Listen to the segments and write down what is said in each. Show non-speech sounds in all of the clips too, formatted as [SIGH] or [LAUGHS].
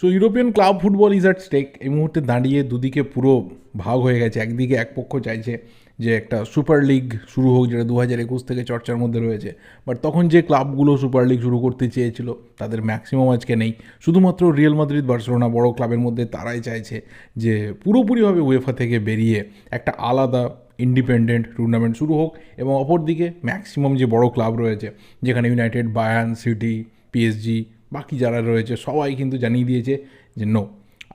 So European club football is at stake এই মুহূর্তে দাঁড়িয়ে দুদিকে পুরো ভাগ হয়ে গেছে। একদিকে এক পক্ষ চাইছে যে একটা সুপার লিগ শুরু হোক, যেটা দু হাজার একুশ থেকে চর্চার মধ্যে রয়েছে। বাট তখন যে ক্লাবগুলো সুপার লিগ শুরু করতে চেয়েছিল, তাদের ম্যাক্সিমাম আজকে নেই। শুধুমাত্র রিয়েল মাদ্রিদ বার্সেলোনা বড় ক্লাবের মধ্যে তারাই চাইছে যে পুরোপুরিভাবে উয়েফা থেকে বেরিয়ে একটা আলাদা ইন্ডিপেন্ডেন্ট টুর্নামেন্ট শুরু হোক এবং অপরদিকে ম্যাক্সিমাম যে বড় ক্লাব রয়েছে, যেখানে ইউনাইটেড বায়ান সিটি পিএসজি বাকি যারা রয়েছে, সবাই কিন্তু জানিয়ে দিয়েছে যে নো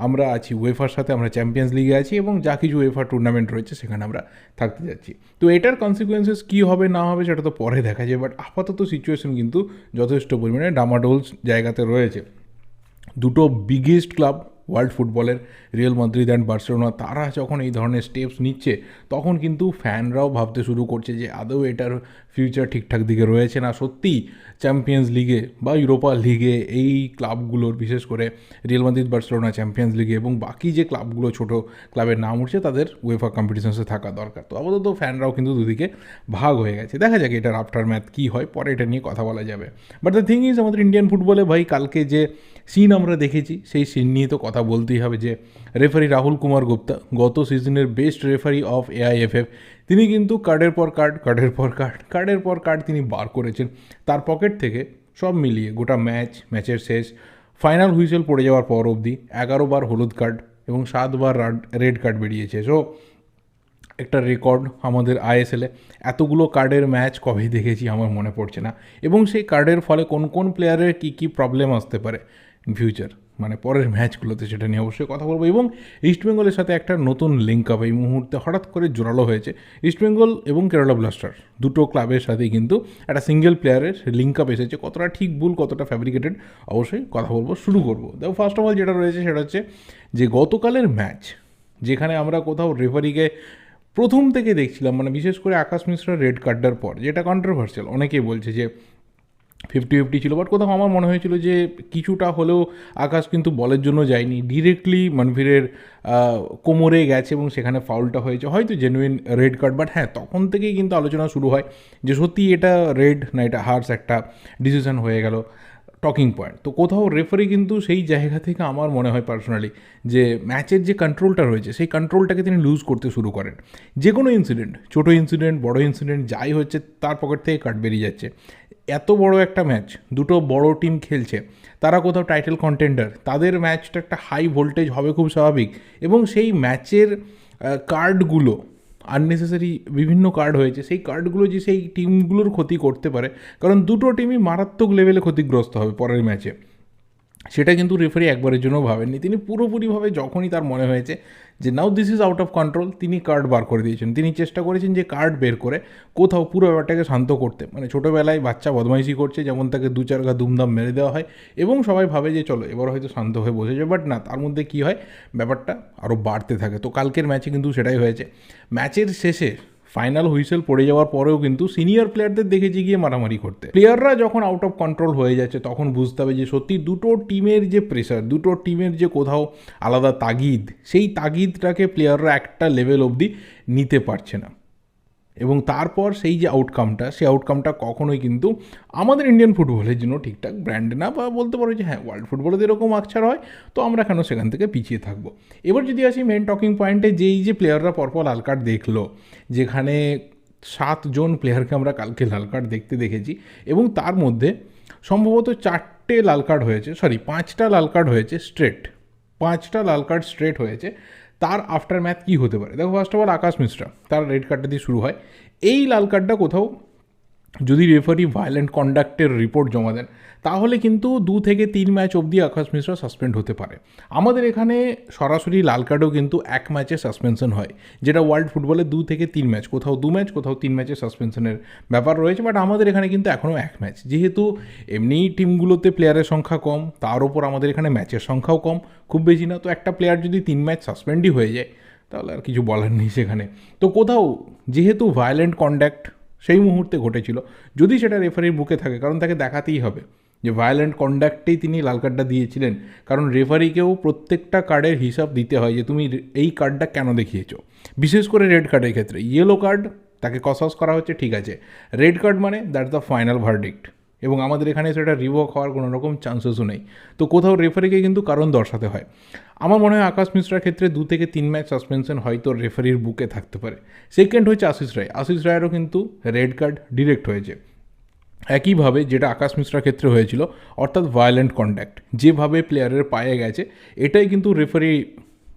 আমরা আছি ওয়েফার সাথে, আমরা চ্যাম্পিয়ন্স লিগে আছি এবং যা কিছু ওয়েফার টুর্নামেন্ট রয়েছে, সেখানে আমরা থাকতে যাচ্ছি। তো এটার কনসিকুয়েন্সেস কী হবে, না হবে, সেটা তো পরে দেখা যায় বাট আপাতত সিচুয়েশন কিন্তু যথেষ্ট পরিমাণে ডামাডোলস জায়গাতে রয়েছে। দুটো বিগেস্ট ক্লাব ওয়ার্ল্ড ফুটবলের রিয়েল মাদ্রিদ অ্যান্ড বার্সেলোনা, তারা যখন এই ধরনের স্টেপস নিচ্ছে, তখন কিন্তু ফ্যানরাও ভাবতে শুরু করছে যে আদৌ এটার ফিউচার ঠিকঠাক দিকে রয়েছে না। সত্যিই চ্যাম্পিয়ন্স লিগে বা ইউরোপা লিগে এই ক্লাবগুলোর বিশেষ করে রিয়েল মাদ্রিদ, বার্সেলোনা চ্যাম্পিয়ন্স লিগে এবং বাকি যে ক্লাবগুলো ছোট ক্লাবের নাম উঠছে, তাদের ওয়েফা কম্পিটিশনসে থাকা দরকার। তো আপাতত ফ্যানরাও কিন্তু দুদিকে ভাগ হয়ে গেছে। দেখা যাক এটার আফটার ম্যাথ কী হয়, পরে এটা নিয়ে কথা বলা যাবে। বাট দ্য থিং ইজ আমাদের ইন্ডিয়ান ফুটবলে ভাই, কালকে যে সিন আমরা দেখেছি, সেই সিন নিয়ে তো কথা বলতেই হবে যে রেফারি রাহুল কুমার গুপ্তা গত সিজনের বেস্ট রেফারি অফ এআইএফএফ তিনি কিন্তু কার্ডের পর কার্ড কার্ডের পর কার্ড কার্ডের পর কার্ড তিনি বার করেছেন। তার পকেট থেকে সব মিলিয়ে গোটা ম্যাচ ম্যাচের শেষ ফাইনাল হুইসেল পড়ে যাওয়ার পর অবধি এগারো বার হলুদ কার্ড এবং সাতবার রেড কার্ড বেরিয়েছে। সো একটা রেকর্ড আমাদের আইএসএলে এতগুলো কার্ডের ম্যাচ কবে দেখেছি আমার মনে পড়ছে না। এবং সেই কার্ডের ফলে কোন কোন প্লেয়ারের কী কী প্রবলেম আসতে পারে? ফিউচার মানে পরের ম্যাচগুলোতে সেটা নিয়ে অবশ্যই কথা বলব। এবং ইস্টবেঙ্গলের সাথে একটা নতুন লিঙ্ক আপ এই মুহূর্তে হঠাৎ করে জোরালো হয়েছে। ইস্টবেঙ্গল এবং কেরালা ব্লাস্টার দুটো ক্লাবের সাথেই কিন্তু একটা সিঙ্গেল প্লেয়ারের লিঙ্ক আপ এসেছে। কতটা ঠিক ভুল, কতটা ফ্যাব্রিকেটেড অবশ্যই কথা বলব, শুরু করব। দেখো ফার্স্ট অফ অল যেটা রয়েছে সেটা হচ্ছে যে গতকালের ম্যাচ যেখানে আমরা কোথাও রেফারিকে প্রথম থেকে দেখছিলাম মানে বিশেষ করে আকাশ মিশ্রা রেড কার্ডটার পর, যেটা কন্ট্রোভার্সিয়াল অনেকেই বলছে যে ফিফটি ফিফটি ছিল। বাট কোথাও আমার মনে হয়েছিল যে কিছুটা হলেও আকাশ কিন্তু বলের জন্য যায়নি। ডিরেক্টলি মনভীরের কোমরে গেছে এবং সেখানে ফাউলটা হয়েছে। হয়তো জেনুইন রেড কার্ড বাট হ্যাঁ তখন থেকেই কিন্তু আলোচনা শুরু হয় যে সত্যি এটা রেড না, এটা হার্স একটা ডিসিশন হয়ে গেল। টকিং পয়েন্ট তো কোথাও রেফারি কিন্তু সেই জায়গা থেকে আমার মনে হয় পার্সোনালি যে ম্যাচের যে কন্ট্রোলটা রয়েছে, সেই কন্ট্রোলটাকে তিনি লুজ করতে শুরু করেন। যে কোনো ইনসিডেন্ট ছোটো ইনসিডেন্ট বড় ইনসিডেন্ট যাই হচ্ছে, তার পকেট থেকে কাট বেরিয়ে যাচ্ছে। এত বড় একটা ম্যাচ দুটো বড় টিম খেলছে, তারা কোথাও টাইটেল কন্টেন্ডার তাদের ম্যাচটা একটা হাই ভোল্টেজ হবে খুব স্বাভাবিক এবং সেই ম্যাচের কার্ডগুলো আননেসেসারি বিভিন্ন কার্ড হয়েছে, সেই কার্ডগুলো যে সেই টিমগুলোর ক্ষতি করতে পারে, কারণ দুটো টিমই মারাত্মক লেভেলে ক্ষতিগ্রস্ত হবে পরের ম্যাচে সেটা কিন্তু রেফারি একবারের জন্য ভাবেননি। তিনি পুরোপুরিভাবে যখনই তার মনে হয়েছে যে now this is out of control তিনি কার্ড বার করে দিয়েছেন। তিনি চেষ্টা করেছেন যে কার্ড বের করে কোথাও পুরো ব্যাপারটাকে শান্ত করতে। মানে ছোটোবেলায় বাচ্চা বদমাইশি করছে, যেমন তাকে দু চার গা দুমদাম মেরে দেওয়া হয় এবং সবাই ভাবে যে, চলো, এবার হয়তো শান্ত হয়ে বসেছে বাট না, তার মধ্যে কী হয়, ব্যাপারটা আরও বাড়তে থাকে। তো কালকের ম্যাচে কিন্তু সেটাই হয়েছে। ম্যাচের শেষে ফাইনাল হুইসেল পড়ে যাওয়ার পরেও কিন্তু সিনিয়র প্লেয়ারদের দেখেছি গিয়ে মারামারি করতে। প্লেয়াররা যখন আউট অফ কন্ট্রোল হয়ে যাচ্ছে, তখন বুঝতে হবে যে সত্যি দুটো টিমের যে প্রেশার দুটো টিমের যে কোথাও আলাদা তাগিদ, সেই তাগিদটাকে প্লেয়াররা একটা লেভেল অবধি নিতে পারছে না। এবং তারপর সেই যে আউটকামটা সেই আউটকামটা কখনোই কিন্তু আমাদের ইন্ডিয়ান ফুটবলের জন্য ঠিকঠাক ব্র্যান্ড না বা বলতে পারো যে হ্যাঁ ওয়ার্ল্ড ফুটবলে এরকম আকছার হয়, তো আমরা কেন সেখান থেকে পিছিয়ে থাকব? এবার যদি আসি মেন টকিং পয়েন্টে যেই যে প্লেয়াররা পরপর লাল কার্ড দেখল, যেখানে সাতজন প্লেয়ারকে আমরা কালকে লাল কার্ড দেখতে দেখেছি এবং তার মধ্যে সম্ভবত চারটে লাল কার্ড হয়েছে সরি পাঁচটা লাল কার্ড হয়েছে স্ট্রেট পাঁচটা লাল কার্ড স্ট্রেট হয়েছে তার আফটার ম্যাথ কী হতে পারে? দেখো first of all Akash Mishra, তার রেড কার্ডটা দিয়ে শুরু হয়। এই লাল কার্ডটা কোথাও যদি রেফারি ভায়োলেন্ট কন্ডাক্টের রিপোর্ট জমা দেন, তাহলে কিন্তু দু থেকে তিন ম্যাচ অবধি আকাশ মিশ্রা সাসপেন্ড হতে পারে। আমাদের এখানে সরাসরি লাল কার্ডও কিন্তু এক ম্যাচে সাসপেনশন হয়, যেটা ওয়ার্ল্ড ফুটবলে দু থেকে তিন ম্যাচ কোথাও দু ম্যাচ কোথাও তিন ম্যাচে সাসপেনশনের ব্যাপার রয়েছে বাট আমাদের এখানে কিন্তু এখনও এক ম্যাচ যেহেতু এমনি টিমগুলোতে প্লেয়ারের সংখ্যা কম, তার ওপর আমাদের এখানে ম্যাচের সংখ্যাও কম, খুব বেশি না, তো একটা প্লেয়ার যদি তিন ম্যাচ সাসপেন্ডই হয়ে যায়, তাহলে আর কিছু বলার নেই সেখানে। তো কোথাও যেহেতু ভায়োলেন্ট কন্ডাক্ট সেই মুহূর্তে ঘটেছিল। যদি সেটা রেফারির বুকে থাকে, কারণ তাকে দেখাতেই হবে যে ভায়োলেন্ট কন্ডাক্টেই তিনি লাল কার্ডটা দিয়েছিলেন। কারণ রেফারিকেও প্রত্যেকটা কার্ডের হিসাব দিতে হয় যে তুমি এই কার্ডটা কেন দেখিয়েছো। বিশেষ করে রেড কার্ডের ক্ষেত্রে। ইয়েলো কার্ড তাকে কসস করা হচ্ছে, ঠিক আছে। রেড কার্ড মানে দ্যাট দ্য ফাইনাল ভার্ডিক্ট এবং আমাদের এখানে সেটা রিভোক হওয়ার কোনো রকম চান্সেসও নেই। তো কোথাও রেফারিকে কিন্তু কারণ দর্শাতে হয়। আমার মনে হয় আকাশ মিশ্রার ক্ষেত্রে দু থেকে তিন ম্যাচ সাসপেনশন হয়তো রেফারির বুকে থাকতে পারে। সেকেন্ড হচ্ছে আশিস রায়। আশিস রায়েরও কিন্তু রেড কার্ড ডিরেক্ট হয়েছে। একইভাবে যেটা আকাশ মিশ্রার ক্ষেত্রে হয়েছিল, অর্থাৎ ভায়োলেন্ট কন্ট্যাক্ট যেভাবে প্লেয়ারের পায়ে গেছে, এটাই কিন্তু রেফারি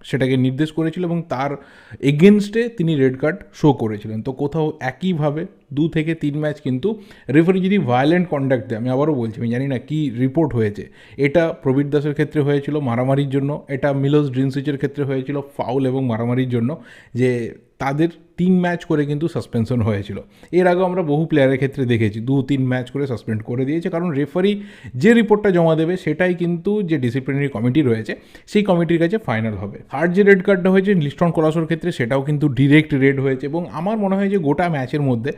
সেটাকে নির্দেশ করেছিল এবং তার এগেনস্টে তিনি রেড কার্ড শো করেছিলেন। তো কোথাও একইভাবে দু থেকে তিন ম্যাচ কিন্তু রেফারি যদি ভায়োলেন্ট কন্ডাক্ট দেয়, আমি আবারও বলছি, আমি জানি না কী রিপোর্ট হয়েছে। এটা প্রবীর দাসের ক্ষেত্রে হয়েছিল মারামারির জন্য, এটা মিলোস ড্রিনসিচের ক্ষেত্রে হয়েছিল ফাউল এবং মারামারির জন্য, যে তাদের তিন ম্যাচ করে কিন্তু সাসপেনশন হয়েছিল। এর আগেও আমরা বহু প্লেয়ারের ক্ষেত্রে দেখেছি, দু তিন ম্যাচ করে সাসপেন্ড করে দিয়েছে, কারণ রেফারি যে রিপোর্টটা জমা দেবে, সেটাই কিন্তু যে ডিসিপ্লিনারি কমিটি রয়েছে, সেই কমিটির কাছে ফাইনাল হবে। থার্ড যে রেড কার্ডটা হয়েছে লিস্টন কলাসোর ক্ষেত্রে সেটাও কিন্তু ডিরেক্ট রেড হয়েছে, এবং আমার মনে হয় যে গোটা ম্যাচের মধ্যে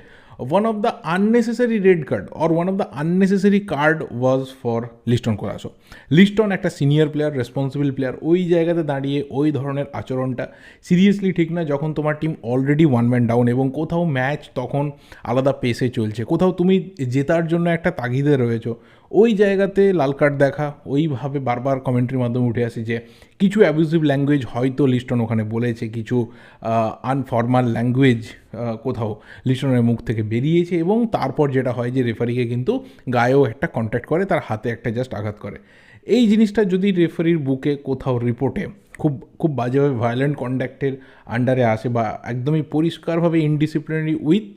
one of the unnecessary red card or one of the unnecessary card was for Liston Colaco Liston একটা সিনিয়র প্লেয়ার রেসপন্সিবল প্লেয়ার ওই জায়গাতে দাঁড়িয়ে ওই ধরনের আচরণটা সিরিয়াসলি ঠিক না যখন তোমার team already one man down এবং কোথাও ম্যাচ তখন আলাদা পেসে চলছে। কোথাও তুমি জেতার জন্য একটা তাগিদে রয়েছো। ওই জায়গাতে লাল কার্ড দেখা, ওইভাবে বারবার কমেন্ট্রির মাধ্যমে উঠে আসে যে কিছু অ্যাবিউজিভ ল্যাঙ্গুয়েজ হয়তো লিস্টন ওখানে বলেছে, কিছু আনফর্মাল ল্যাঙ্গুয়েজ কোথাও লিস্টনের মুখ থেকে বেরিয়েছে এবং তারপর যেটা হয় যে রেফারিকে কিন্তু গায়েও একটা কন্ট্যাক্ট করে, তার হাতে একটা জাস্ট আঘাত করে। এই জিনিসটা যদি রেফারির বুকে কোথাও রিপোর্টে খুব খুব বাজেভাবে ভায়োলেন্ট কন্ডাক্টের আন্ডারে আসে বা একদমই পরিষ্কারভাবে ইনডিসিপ্লিনারি উইথ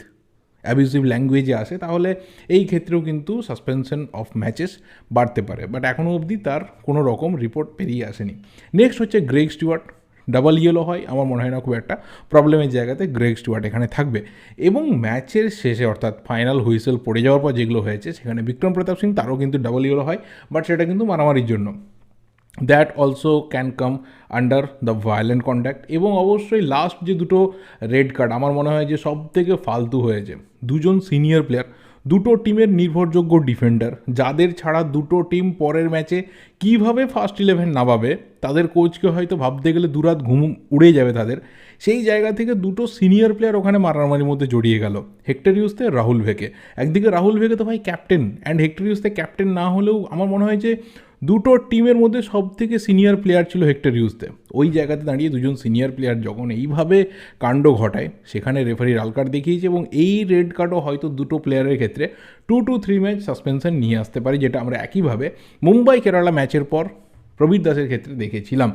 অ্যাবিউজিভ ল্যাঙ্গুয়েজে আসে, তাহলে এই ক্ষেত্রেও কিন্তু সাসপেনশন অফ ম্যাচেস বাড়তে পারে। বাট এখনও অবধি তার কোনো রকম রিপোর্ট পেরিয়ে আসেনি। নেক্সট হচ্ছে গ্রেগ স্টুয়ার্ট ডাবল ইয়েলো হয়, আমার মনে হয় না খুব একটা। প্রবলেমের জায়গাতে গ্রেগ স্টুয়ার্ট এখানে থাকবে। এবং ম্যাচের শেষে, অর্থাৎ ফাইনাল হুইসেল পড়ে যাওয়ার পর যেগুলো হয়েছে, সেখানে বিক্রম প্রতাপ সিং তারও কিন্তু ডাবল ইয়েলো হয় বাট সেটা কিন্তু মারামারির জন্য। That also can come under the violent contact এবং অবশ্যই লাস্ট যে দুটো রেড কার্ড আমার মনে হয় যে সব থেকে ফালতু হয়েছে, দুজন সিনিয়র প্লেয়ার দুটো টিমের নির্ভরযোগ্য ডিফেন্ডার যাদের ছাড়া দুটো টিম পরের ম্যাচে কীভাবে ফার্স্ট ইলেভেন নামাবে, তাদের কোচকে হয়তো ভাবতে গেলে দুরাত ঘুম উড়ে যাবে তাদের। সেই জায়গা থেকে দুটো সিনিয়র প্লেয়ার ওখানে মারামারির মধ্যে জড়িয়ে গেল হেক্টর ইউসতে রাহুল ভেকে। একদিকে রাহুল ভেকে তো ভাই captain and Hector Yuste captain না হলেও আমার মনে হয় যে দুটো টিমের মধ্যে সব থেকে সিনিয়র প্লেয়ার ছিল হেক্টর ইউজতে ওই জায়গাতে দাঁড়িয়ে দুজন সিনিয়র প্লেয়ার যখন এইভাবে কাণ্ড ঘটায়, সেখানে রেফারি লাল কার্ড দেখিয়েছে এবং এই রেড কার্ডও হয়তো দুটো প্লেয়ারের ক্ষেত্রে two to three match suspension নিয়ে আসতে পারে, যেটা আমরা একইভাবে মুম্বাই কেরালা ম্যাচের পর প্রবীর দাসের ক্ষেত্রে দেখেছিলাম।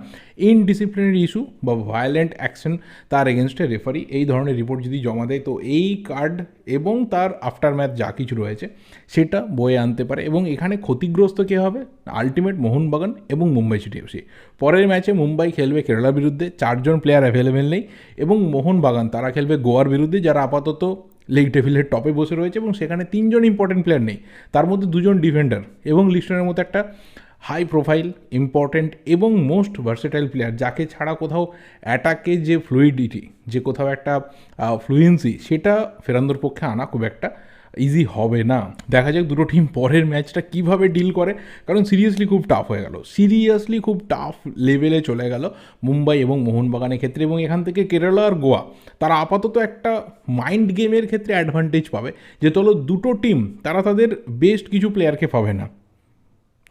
ইনডিসিপ্লিনারি ইস্যু বা ভায়োলেন্ট অ্যাকশন তার এগেনস্টে রেফারি এই ধরনের রিপোর্ট যদি জমা দেয়, তো এই কার্ড এবং তার আফটার ম্যাচ যা কিছু রয়েছে সেটা বয়ে আনতে পারে। এবং এখানে ক্ষতিগ্রস্ত কে হবে? আলটিমেট মোহনবাগান এবং মুম্বাই সিটি এফসি পরের ম্যাচে মুম্বাই খেলবে কেরালার বিরুদ্ধে, চারজন প্লেয়ার অ্যাভেলেবেল নেই এবং মোহনবাগান তারা খেলবে গোয়ার বিরুদ্ধে, যারা আপাতত লেগ টেবিলের টপে বসে রয়েছে এবং সেখানে তিনজন ইম্পর্টেন্ট প্লেয়ার নেই। তার মধ্যে দুজন ডিফেন্ডার এবং লিস্টনের মতো একটা হাই প্রোফাইল ইম্পর্ট্যান্ট এবং মোস্ট ভার্সেটাইল প্লেয়ার যাকে ছাড়া কোথাও অ্যাটাকে যে ফ্লুইডিটি যে কোথাও একটা ফ্লুয়েন্সি সেটা ফেরান্দোর পক্ষে আনা খুব একটা ইজি হবে না। দেখা যাক দুটো টিম পরের ম্যাচটা কীভাবে ডিল করে। কারণ সিরিয়াসলি খুব টাফ হয়ে গেল। সিরিয়াসলি খুব টাফ লেভেলে চলে গেল মুম্বাই এবং মোহনবাগানের ক্ষেত্রে এবং এখান থেকে কেরালা আর গোয়া। তারা আপাতত একটা মাইন্ড গেমের ক্ষেত্রে অ্যাডভান্টেজ পাবে। যে চলো দুটো টিম তারা তাদের বেস্ট কিছু প্লেয়ারকে পাবে না।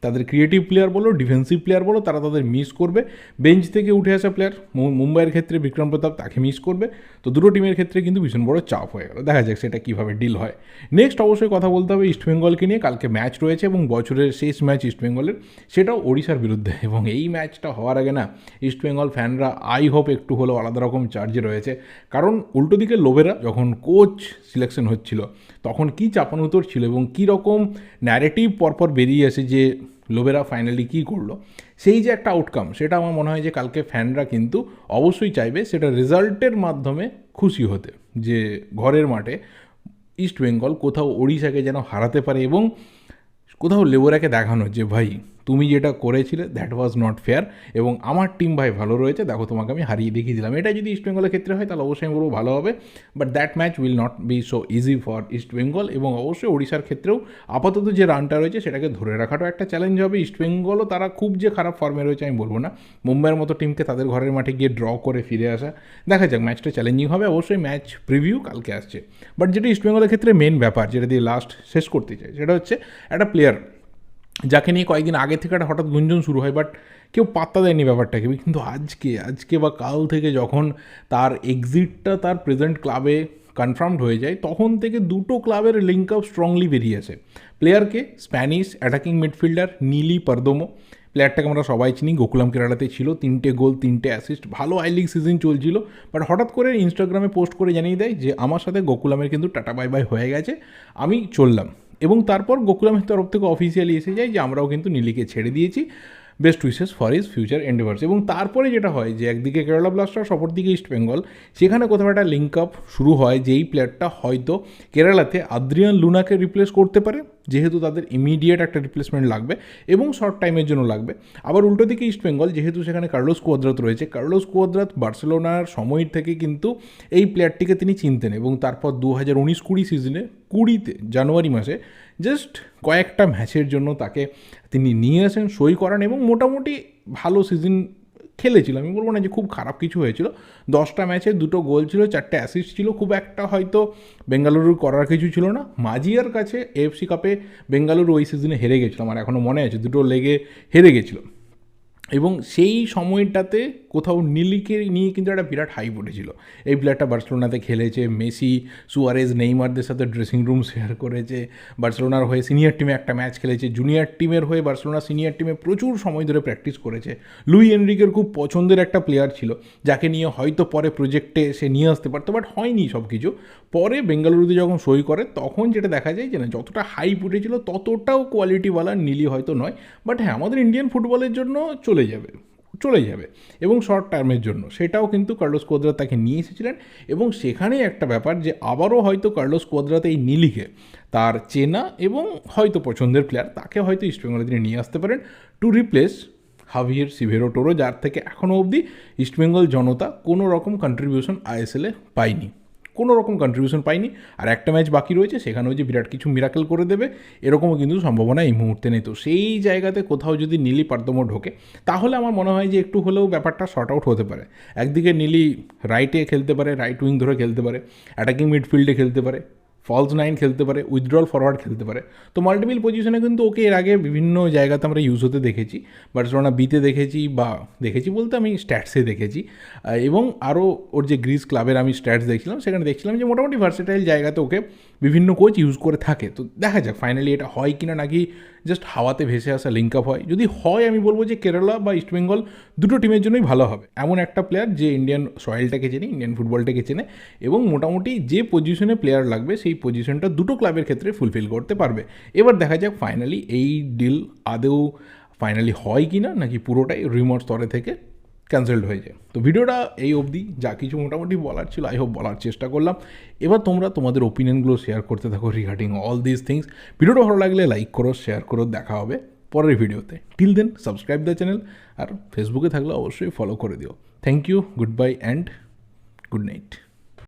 তাদের ক্রিয়েটিভ প্লেয়ার বলো ডিফেন্সিভ প্লেয়ার বলো, তারা তাদের মিস করবে। বেঞ্চ থেকে উঠে আসা প্লেয়ার মুম্বাইয়ের ক্ষেত্রে বিক্রম প্রতাপ তাকে মিস করবে। তো দুটো টিমের ক্ষেত্রে কিন্তু ভীষণ বড় চাপ হয়ে গেল। দেখা যাক সেটা কীভাবে ডিল হয়। নেক্সট অবশ্যই কথা বলতে হবে ইস্টবেঙ্গলকে নিয়ে। কালকে ম্যাচ রয়েছে এবং বছরের শেষ ম্যাচ ইস্টবেঙ্গলের সেটাও ওড়িশার বিরুদ্ধে। [LAUGHS] এবং এই ম্যাচটা হওয়ার আগে না ইস্টবেঙ্গল ফ্যানরা আই হোপ একটু হলেও আলাদা রকম চার্জে রয়েছে। কারণ উল্টো দিকে লোভেরা যখন কোচ সিলেকশন হচ্ছিল, তখন কী চাপানুতর ছিল এবং কী রকম ন্যারেটিভ পরপর বেরিয়ে আসে যে লোবেরা ফাইনালি কী করল? সেই যে একটা আউটকাম সেটা আমার মনে হয় যে কালকে ফ্যানরা কিন্তু অবশ্যই চাইবে সেটা রেজাল্টের মাধ্যমে খুশি হতে, যে ঘরের মাঠে ইস্ট বেঙ্গল কোথাও ওড়িশাকে যেন হারাতে পারে এবং কোথাও লেবোরাকে দেখানো যে ভাই তুমি যেটা করেছিলে দ্যাট ওয়াজ নট ফেয়ার এবং আমার টিম ভাই ভালো রয়েছে। দেখো, তোমাকে আমি হারিয়ে দেখিয়ে দিলাম। এটা যদি ইস্ট বেঙ্গলের ক্ষেত্রে হয়, তাহলে অবশ্যই আমি বলব ভালো হবে। But that match will not be so easy for East Bengal এবং অবশ্যই ওড়িশার ক্ষেত্রেও আপাতত যে রানটা রয়েছে, সেটাকে ধরে রাখাটাও একটা চ্যালেঞ্জ হবে। ইস্ট বেঙ্গলও তারা খুব যে খারাপ ফর্মে রয়েছে, আমি বলব না। মুম্বাইয়ের মতো টিমকে তাদের ঘরের মাঠে গিয়ে ড্র করে ফিরে আসা। দেখা যাক ম্যাচটা চ্যালেঞ্জিং হবে। অবশ্যই ম্যাচ প্রিভিউ কালকে আসছে। বাট যেটা ইস্টবেঙ্গলের ক্ষেত্রে মেন ব্যাপার, যেটা দিয়ে লাস্ট শেষ করতে চাই, সেটা হচ্ছে একটা প্লেয়ার যাকে নিয়ে কয়েকদিন আগে থেকে একটা হঠাৎ গুঞ্জন শুরু হয় বাট কেউ পাত্তা দেয়নি ব্যাপারটাকে। কিন্তু আজকে আজকে বা কাল থেকে যখন তার এক্সিটটা তার প্রেজেন্ট ক্লাবে কনফার্মড হয়ে যায়, তখন থেকে দুটো ক্লাবের লিঙ্ক আপ স্ট্রংলি বেরিয়েছে প্লেয়ারকে Spanish attacking midfielder Nili Perdomo. প্লেয়ারটাকে আমরা সবাই চিনি, গোকুলাম কেরালাতে ছিল, তিনটে গোল, তিনটে অ্যাসিস্ট ভালো আই লিগ সিজন চলছিল বাট হঠাৎ করে ইনস্টাগ্রামে পোস্ট করে জানিয়ে দেয় যে, আমার সাথে গোকুলামের কিন্তু টাটা বাই বাই হয়ে গেছে, আমি চললাম। এবং তারপর গোকুলামের তরফ থেকে অফিসিয়ালি এসে যায় যে আমরাও কিন্তু নীলিকে ছেড়ে দিয়েছি। Best wishes for his future endeavours এবং তারপরে যেটা হয় যে একদিকে কেরালা ব্লাস্টার্স অপরদিকে ইস্ট বেঙ্গল সেখানে কোথাও একটা লিঙ্ক আপ শুরু হয়, যেই প্লেয়ারটা হয়তো কেরালাতে আদ্রিয়ান লুনাকে রিপ্লেস করতে পারে। যেহেতু তাদের ইমিডিয়েট একটা রিপ্লেসমেন্ট লাগবে এবং শর্ট টাইমের জন্য লাগবে। আবার উল্টো দিকে ইস্ট বেঙ্গল যেহেতু সেখানে কার্লোস কোয়াদ্রাত রয়েছে কার্লোস কোয়াদ্রাত বার্সেলোনার সময়ের থেকে কিন্তু এই প্লেয়ারটিকে তিনি চিনতেন এবং তারপর দু হাজার উনিশ কুড়ি সিজনে কুড়িতে, জানুয়ারি মাসে জাস্ট কয়েকটা ম্যাচের জন্য তাকে তিনি নিয়ে আসেন, সই করান এবং মোটামুটি ভালো সিজন খেলেছিল। আমি বলব না যে খুব খারাপ কিছু হয়েছিল। দশটা ম্যাচে দুটো গোল ছিল, চারটে অ্যাসিস্ট ছিল, খুব একটা হয়তো বেঙ্গালুরুর করার কিছু ছিল না। মাজিয়ার কাছে এফসি কাপে বেঙ্গালুরু ওই সিজনে হেরে গেছিল, আমার এখনও মনে আছে, দুটো লেগে হেরে গেছিল। এবং সেই সময়টাতে কোথাও নীলিকে নিয়ে কিন্তু একটা বিরাট হাইপ উঠেছিল। এই প্লেয়ারটা বার্সেলোনাতে খেলেছে, মেসি, সুয়ারেজ, নেইমারদের সাথে ড্রেসিং রুম শেয়ার করেছে, বার্সেলোনার হয়ে সিনিয়র টিমে একটা ম্যাচ খেলেছে জুনিয়র টিমের হয়ে বার্সেলোনা সিনিয়র টিমে প্রচুর সময় ধরে প্র্যাকটিস করেছে। লুই এনরিকের খুব পছন্দের একটা প্লেয়ার ছিল, যাকে নিয়ে হয়তো পরে প্রজেক্টে সে নিয়ে আসতে পারতো বাট হয়নি সব কিছু পরে বেঙ্গালুরুতে যখন সই করে, তখন যেটা দেখা যায় যে না, যতটা হাইপ উঠেছিল ততটাও কোয়ালিটিওয়ালা নীলি হয়তো নয় বাট হ্যাঁ আমাদের ইন্ডিয়ান ফুটবলের জন্য চলে যাবে। চলে যাবে এবং শর্ট টার্মের জন্য। সেটাও কিন্তু কার্লোস কোদ্রা তাকে নিয়ে এসেছিলেন এবং সেখানেই একটা ব্যাপার যে আবারও হয়তো কার্লোস কোদ্রাতে এই তার চেনা এবং হয়তো পছন্দের প্লেয়ার তাকে হয়তো ইস্টবেঙ্গলে তিনি নিয়ে আসতে পারেন to replace Javier Siverio Toro যার থেকে এখনও অবধি ইস্টবেঙ্গল জনতা কোনো রকম কন্ট্রিবিউশন আইএসএলে পায়নি। কোনো রকম কন্ট্রিবিউশন পাইনি। আর একটা ম্যাচ বাকি রয়েছে সেখানেও যে বিরাট কিছু মিরাকেল করে দেবে, এরকমও কিন্তু সম্ভাবনা এই মুহূর্তে নেই। তো সেই জায়গাতে কোথাও যদি নীলি পারদম ঢোকে, তাহলে আমার মনে হয় যে একটু হলেও ব্যাপারটা শর্ট আউট হতে পারে। একদিকে নীলি রাইটে খেলতে পারে রাইট উইং ধরে খেলতে পারে অ্যাটাকিং মিডফিল্ডে খেলতে পারে। ফলস নাইন খেলতে পারে উইথড্রল ফরওয়ার্ড খেলতে পারে। তো মাল্টিপল পজিশনে কিন্তু ওকে এর আগে বিভিন্ন জায়গাতে আমরা ইউজ হতে দেখেছি। বার্সেলোনা বিতে দেখেছি বা দেখেছি বলতে আমি স্ট্যাটসে দেখেছি। এবং আরও ওর যে গ্রিস ক্লাবের আমি স্ট্যাটস দেখছিলাম, সেখানে দেখছিলাম যে মোটামুটি ভার্সেটাইল জায়গাতে ওকে বিভিন্ন কোচ ইউজ করে থাকে। তো দেখা যাক ফাইনালি এটা হয় কি না নাকি জাস্ট হাওয়াতে ভেসে আসা লিঙ্ক আপ হয়। যদি হয়, আমি বলব যে কেরালা বা ইস্টবেঙ্গল দুটো টিমের জন্যই ভালো হবে। এমন একটা প্লেয়ার যে ইন্ডিয়ান সয়েলটাকে চেনে ইন্ডিয়ান ফুটবলটাকে চেনে এবং মোটামুটি যে পজিশনে প্লেয়ার লাগবে, সেই পজিশনটা দুটো ক্লাবের ক্ষেত্রে ফুলফিল করতে পারবে। এবার দেখা যাক ফাইনালি এই ডিল আদেও ফাইনালি হয় কি না নাকি পুরোটাই রিমোট স্তরে থেকে। ক্যান্সেলড হয়ে যায়। তো ভিডিওটা এই অবধি, যা কিছু মোটামুটি বলার ছিল আই হোপ বলার চেষ্টা করলাম। এবার তোমরা তোমাদের ওপিনিয়নগুলো শেয়ার করতে থাকো রিগার্ডিং অল দিস থিংস ভিডিওটা ভালো লাগলে লাইক করো শেয়ার করো, দেখা হবে পরের ভিডিওতে। Till then subscribe the channel আর ফেসবুকে থাকলে অবশ্যই ফলো করে দিও। Thank you good bye and good night